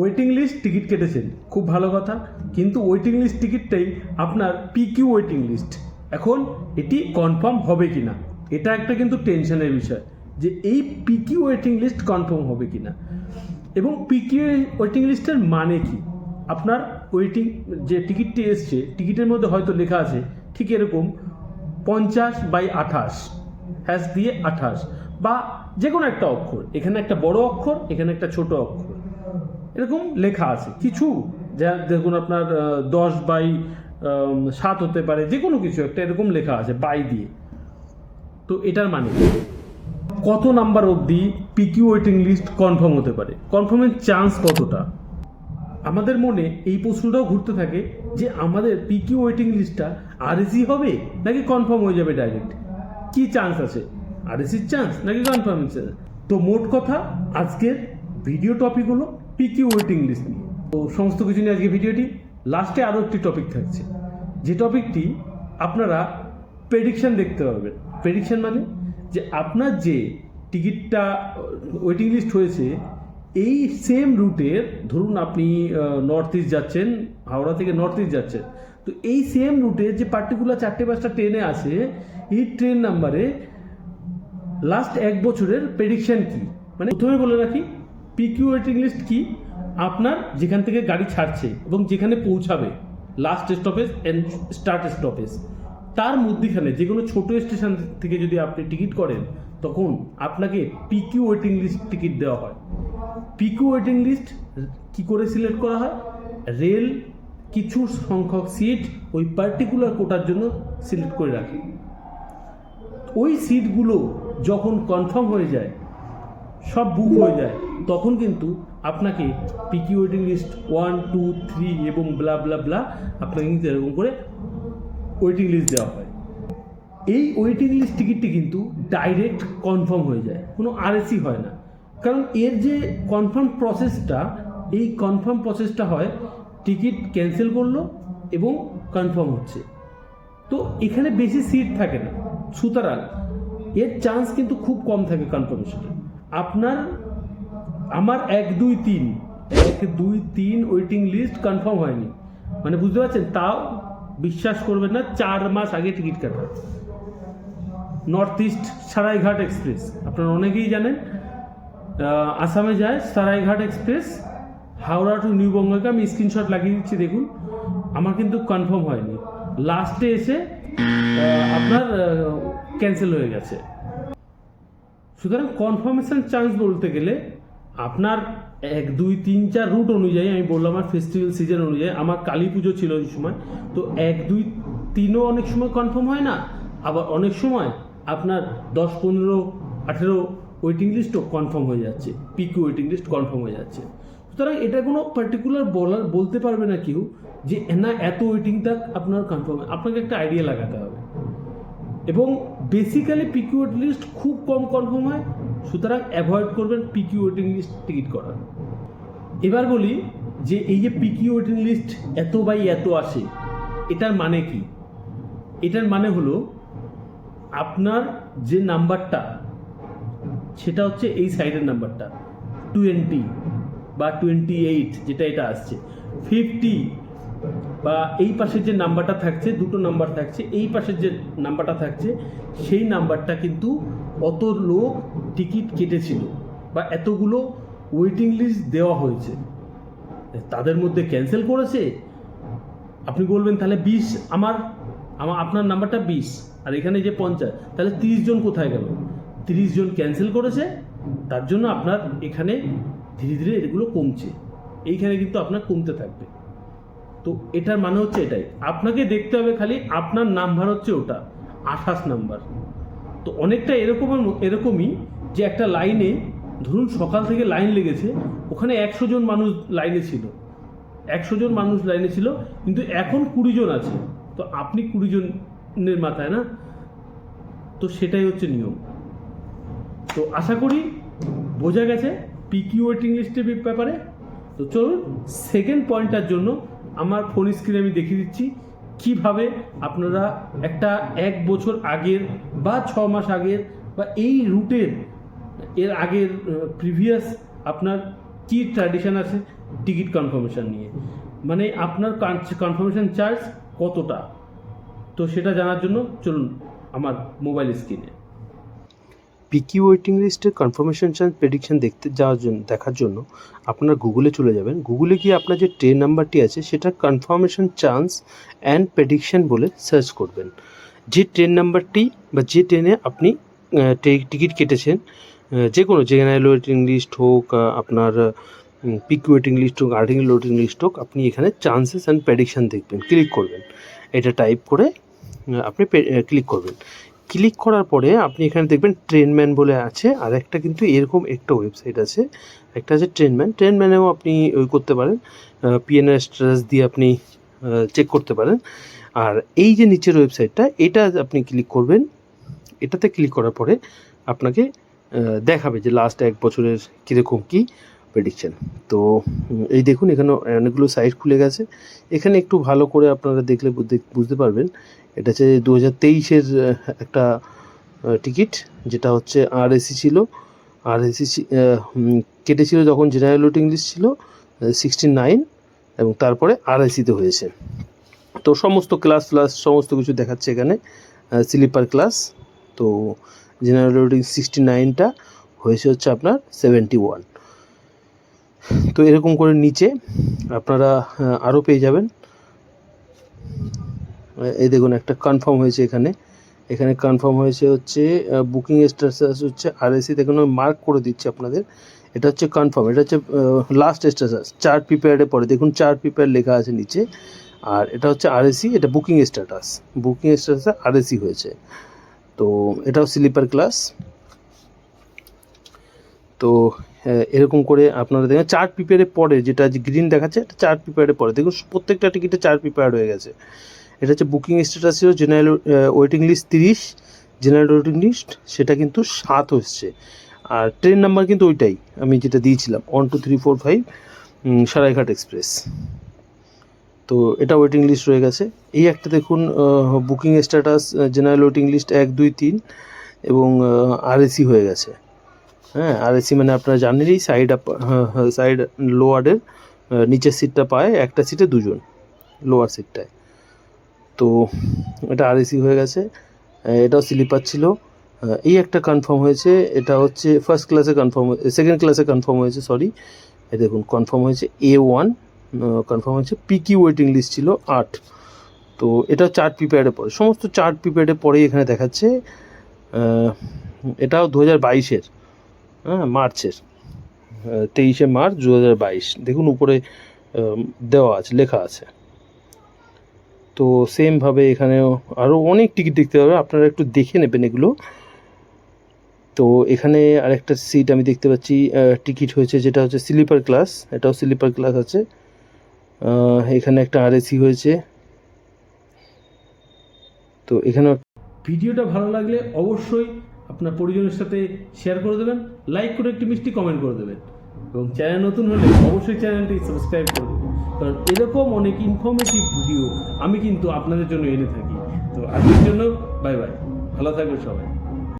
Waiting list ticket কেটেছেন। খুব ভালো কথা। কিন্তু ওয়েটিং লিস্ট টিকিটটাই আপনার পিকিউ ওয়েটিং লিস্ট এখন এটি কনফার্ম হবে কি না এটা একটা কিন্তু টেনশনের বিষয় যে এই পিকিউ ওয়েটিং লিস্ট কনফার্ম হবে কি না এবং পিকিউ ওয়েটিং লিস্টের মানে কি? আপনার ওয়েটিং যে টিকিটটি এসছে টিকিটের মধ্যে হয়তো লেখা আছে, ঠিক এরকম, পঞ্চাশ বাই আঠাশ হ্যাশ দিয়ে আঠাশ, বা যে কোনো একটা অক্ষর। এখানে একটা বড় অক্ষর, এখানে একটা ছোট অক্ষর। এরকম লেখা আছে। কিছু যা দেখুন আপনার দশ বাই সাত হতে পারে যে কোনো কিছু একটা এরকম লেখা আছে, বাই দিয়ে। তো এটার মানে কত নাম্বার অবধি পিকিউ ওয়েটিং লিস্ট কনফার্ম হতে পারে? কনফার্মের চান্স কতটা? আমাদের মনে এই প্রশ্নটাও ঘুরতে থাকে যে আমাদের পিকিউ ওয়েটিং লিস্টটা আরএসি হবে নাকি কনফার্ম হয়ে যাবে ডাইরেক্ট কি চান্স আছে? আরএসির চান্স নাকি কনফার্ম চান্স তো মোট কথা, আজকের ভিডিও টপিক হলো পিকিউ ওয়েটিং লিস্ট নিয়ে। তো সমস্ত কিছু নিয়ে আজকে ভিডিওটি, লাস্টে আরও একটি টপিক থাকছে। যে টপিকটি আপনারা প্রেডিকশন দেখতে পাবেন। প্রেডিকশন মানে যে আপনার যে টিকিটটা ওয়েটিং লিস্ট হয়েছে, এই সেম রুটের ধরুন আপনি নর্থ ইস্ট যাচ্ছেন, হাওড়া থেকে নর্থ ইস্ট যাচ্ছেন, তো এই সেম রুটে যে পার্টিকুলার চারটে পাঁচটা ট্রেনে আছে, এই ট্রেন নাম্বারে লাস্ট এক বছরের প্রেডিকশন কি? মানে প্রথমে বলে রাখি পিকিউ ওয়েটিং লিস্ট কি? আপনার যেখান থেকে গাড়ি ছাড়ছে এবং যেখানে পৌঁছাবে। Last stoppage and start stoppage তার মধ্যেখানে যে কোনো ছোটো স্টেশন থেকে যদি আপনি টিকিট করেন, তখন আপনাকে পিকিউ ওয়েটিং লিস্ট টিকিট দেওয়া হয়। পিকিউ ওয়েটিং লিস্ট কি করে সিলেক্ট করা হয়? রেল কিছু সংখ্যক সিট ওই পার্টিকুলার কোটার জন্য সিলেক্ট করে রাখে। ওই সিটগুলো যখন কনফার্ম হয়ে যায়, সব বুক হয়ে যায়। তখন কিন্তু আপনাকে PQ waiting list one two three এবং ব্লা ব্লা ব্লা আপনাকে কিন্তু এরকম করে ওয়েটিং লিস্ট দেওয়া হয়। এই ওয়েটিং লিস্ট টিকিটটি কিন্তু ডাইরেক্ট কনফার্ম হয়ে যায়, কোনো আরএসি হয় না। কারণ এর যে কনফার্ম প্রসেসটা এই কনফার্ম প্রসেসটা হয় টিকিট ক্যান্সেল করল এবং কনফার্ম হচ্ছে। তো এখানে বেশি সিট থাকে না, সুতরাং এর চান্স কিন্তু খুব কম থাকে কনফার্মেশনে আপনার আমার এক, দুই, তিন। এক, দুই, তিন ওয়েটিং লিস্ট কনফার্ম হয়নি। মানে বুঝতে পারছেন? তাও বিশ্বাস করবেন না, চার মাস আগে টিকিট কাটা। নর্থ ইস্ট সারাইঘাট এক্সপ্রেস আপনারা অনেকেই জানেন আসামে যায় Saraighat express Howrah to new বঙ্গাকে আমি স্ক্রিনশট লাগিয়ে দিচ্ছি, দেখুন। আমার কিন্তু কনফার্ম হয়নি। লাস্টে এসে আপনার ক্যান্সেল হয়ে গেছে। সুতরাং কনফার্মেশন চান্স বলতে গেলে আপনার এক, দুই, তিন, চার রুট অনুযায়ী আমি বললাম আমার ফেস্টিভ্যাল সিজন অনুযায়ী, আমার কালী পুজো ছিল ওই সময়। তো এক, দুই, তিনও অনেক সময় কনফার্ম হয় না, আবার অনেক সময় আপনার দশ, পনেরো, আঠেরো ওয়েটিং লিস্টও কনফার্ম হয়ে যাচ্ছে পিক ওয়েটিং লিস্ট কনফার্ম হয়ে যাচ্ছে। সুতরাং এটা কোনো পার্টিকুলার বলার, বলতে পারবে না কেউ যে না, এত ওয়েটিং ওয়েটিংটা আপনার কনফার্ম আপনাকে একটা আইডিয়া লাগাতে হবে। এবং বেসিক্যালি পিকিউ ওয়েটিং লিস্ট খুব কম কনফার্ম হয় সুতরাং অ্যাভয়েড করবেন পিকিউ ওয়েটিং লিস্ট টিকিট করার। এবার বলি যে এই যে পিকিউ ওয়েটিং লিস্ট এত বাই এত আসে, এটার মানে কি? এটার মানে হলো আপনার যে নাম্বারটা, সেটা হচ্ছে এই সাইডের নাম্বারটা টোয়েন্টি বা টোয়েন্টি এইট যেটা এটা আসছে ফিফটি বা এই পাশের যে নাম্বারটা থাকছে, দুটো নাম্বার থাকছে, এই পাশের যে নাম্বারটা থাকছে, সেই নাম্বারটা কিন্তু অত লোক টিকিট কেটেছিল বা এতগুলো ওয়েটিং লিস্ট দেওয়া হয়েছে। তাদের মধ্যে ক্যান্সেল করেছে। আপনি বলবেন, তাহলে বিশ আমার আমার, আপনার নাম্বারটা বিশ আর এখানে যে পঞ্চাশ, তাহলে তিরিশ জন কোথায় গেল? তিরিশ জন ক্যান্সেল করেছে, তার জন্য আপনার এখানে ধীরে ধীরে এগুলো কমছে। এইখানে কিন্তু আপনার কমতে থাকবে। তো এটার মানে হচ্ছে এটাই। আপনাকে দেখতে হবে খালি আপনার নাম্বার হচ্ছে ওটা, আঠাশ নাম্বার। তো অনেকটা এরকম, এরকমই যে একটা লাইনে, ধরুন সকাল থেকে লাইন লেগেছে, ওখানে একশো জন মানুষ লাইনে ছিল। একশো জন মানুষ লাইনে ছিল, কিন্তু এখন কুড়ি জন আছে। তো আপনি কুড়ি জনের মাথায় না? তো সেটাই হচ্ছে নিয়ম। তো আশা করি বোঝা গেছে পিকি ওয়েটিং লিস্টের ব্যাপারে। তো চলুন সেকেন্ড পয়েন্টটার জন্য আমার ফোন স্ক্রিনে আমি দেখিয়ে দিচ্ছি কীভাবে আপনারা একটা এক বছর আগের বা ছ মাস আগের বা এই রুটের এর আগের প্রিভিয়াস আপনার কী ট্র্যাডিশন আছে টিকিট কনফার্মেশন নিয়ে। মানে আপনার কনফার্মেশন চার্জ কতটা? তো সেটা জানার জন্য চলুন আমার মোবাইল স্ক্রিনে পিকি ওয়েটিং লিস্টের কনফার্মেশন চান্স প্রেডিকশন দেখতে যাওয়ার জন্য, দেখার জন্য আপনার গুগলে চলে যাবেন। গুগলে গিয়ে আপনার যে ট্রেন নাম্বারটি আছে, সেটা কনফার্মেশন চান্স অ্যান্ড প্রেডিকশন বলে সার্চ করবেন। যে ট্রেন নাম্বারটি বা যে ট্রেনে আপনি টিকিট কেটেছেন যে কোনো জেনারেল ওয়েটিং লিস্ট হোক আপনার পিক ওয়েটিং লিস্ট হোক আর্টিকেল ওয়েটিং লিস্ট হোক, আপনি এখানে চান্সেস অ্যান্ড প্রেডিকশান দেখবেন। ক্লিক করবেন। এটা টাইপ করে আপনি ক্লিক করবেন। ক্লিক করার পরে আপনি এখানে দেখবেন ট্রেনম্যান বলে আছে। আর একটা কিন্তু এরকম একটা ওয়েবসাইট আছে। একটা আছে ট্রেনম্যান। ট্রেনম্যানেও আপনি ওই করতে পারেন। পিএনআর স্ট্যাটাস দিয়ে আপনি চেক করতে পারেন। আর এই যে নিচের ওয়েবসাইটটা, এটা আপনি ক্লিক করবেন। এটাতে ক্লিক করার পরে আপনাকে দেখাবে যে লাস্ট এক বছরের কীরকম কী। প্রেডিকশন তো এই দেখুন, এখানে অনেকগুলো সাইট খুলে গেছে। এখানে একটু ভালো করে আপনারা দেখলে বুঝতে- পারবেন। এটা হচ্ছে দু হাজার তেইশের একটা টিকিট যেটা হচ্ছে আর এসি ছিল। আর এসি কেটেছিল যখন জেনারেল ওয়েটিং লিস্ট ছিল সিক্সটি নাইন এবং তারপরে আর এসিতে হয়েছে। তো সমস্ত ক্লাস ফ্লাস সমস্ত কিছু দেখাচ্ছে এখানে স্লিপার ক্লাস তো জেনারেল ওয়েটিং সিক্সটি নাইনটা হয়েছে হচ্ছে আপনার সেভেন্টি ওয়ান তো এরকম করে নিচে আপনারা আরও পেয়ে যাবেন। এই দেখুন, একটা কনফার্ম হয়েছে এখানে। এখানে কনফার্ম হয়েছে হচ্ছে বুকিং স্ট্যাটাস হচ্ছে আর এসি দেখুন মার্ক করে দিচ্ছে আপনাদের। এটা হচ্ছে কনফার্ম এটা হচ্ছে লাস্ট স্ট্যাটাস চার প্রিপেয়ারে পরে দেখুন, চার প্রিপেয়ার লেখা আছে নিচে। আর এটা হচ্ছে আর এসি এটা বুকিং স্ট্যাটাস বুকিং স্ট্যাটাসে আর এসি হয়েছে। তো এটাও স্লিপার ক্লাস তো এরকম করে আপনারা দেখেন, চার প্রিপেয়ারে পরে যেটা গ্রিন দেখাচ্ছে, এটা চার প্রিপেয়ারে পরে। দেখুন, প্রত্যেকটা টিকিটে চার প্রিপেয়ার হয়ে গেছে। এটা হচ্ছে বুকিং স্ট্যাটাস ছিল জেনারেল ওয়েটিং লিস্ট তিরিশ জেনারেল ওয়েটিং লিস্ট সেটা কিন্তু সাত হচ্ছে। আর ট্রেন নাম্বার কিন্তু ওইটাই, আমি যেটা দিয়েছিলাম one two three four five Saraighat express তো এটা ওয়েটিং লিস্ট রয়ে গেছে। এই একটা দেখুন booking status general waiting list এক, দুই, তিন, এবং আরএসি হয়ে গেছে। হ্যাঁ আর এসি মানে আপনারা জানেনই সাইড আপ সাইড লোয়ারের নিচের সিটটা পায়, একটা সিটে দুজন লোয়ার সিটটায় তো এটা আর এসি হয়ে গেছে এটাও স্লিপার ছিল। এই একটা কনফার্ম হয়েছে, এটা হচ্ছে ফার্স্ট ক্লাসে কনফার্ম সেকেন্ড ক্লাসে কনফার্ম হয়েছে সরি এই দেখুন কনফার্ম হয়েছে এ ওয়ান কনফার্ম হয়েছে পিকি ওয়েটিং লিস্ট ছিল আট। তো এটা চার্ট প্রিপেয়ারে পরে সমস্ত চার্ট প্রিপেয়ারে পরেই এখানে দেখাচ্ছে এটাও দু হাজার বাইশের। হ্যাঁ মার্চের তেইশে মার্চ দু হাজার বাইশ। দেখুন উপরে দেওয়া আছে, লেখা আছে। তো সেমভাবে এখানেও আরও অনেক টিকিট দেখতে পাবে আপনারা একটু দেখে নেবেন এগুলো। তো এখানে আরেকটা সিট আমি দেখতে পাচ্ছি টিকিট হয়েছে, যেটা হচ্ছে স্লিপার ক্লাস এটাও স্লিপার ক্লাস আছে। এখানে একটা আরএসি হয়েছে। তো এখানেও ভিডিওটা ভালো লাগলে অবশ্যই আপনার পরিজনের সাথে শেয়ার করে দেবেন লাইক করে একটি মিষ্টি কমেন্ট করে দেবেন। এবং চ্যানেল নতুন হলে অবশ্যই চ্যানেলটি সাবস্ক্রাইব করে দেবেন। কারণ এরকম অনেক ইনফরমেটিভ ভিডিও আমি কিন্তু আপনাদের জন্য এনে থাকি। তো আজকের জন্য বাই বাই ভালো থাকবেন সবাই।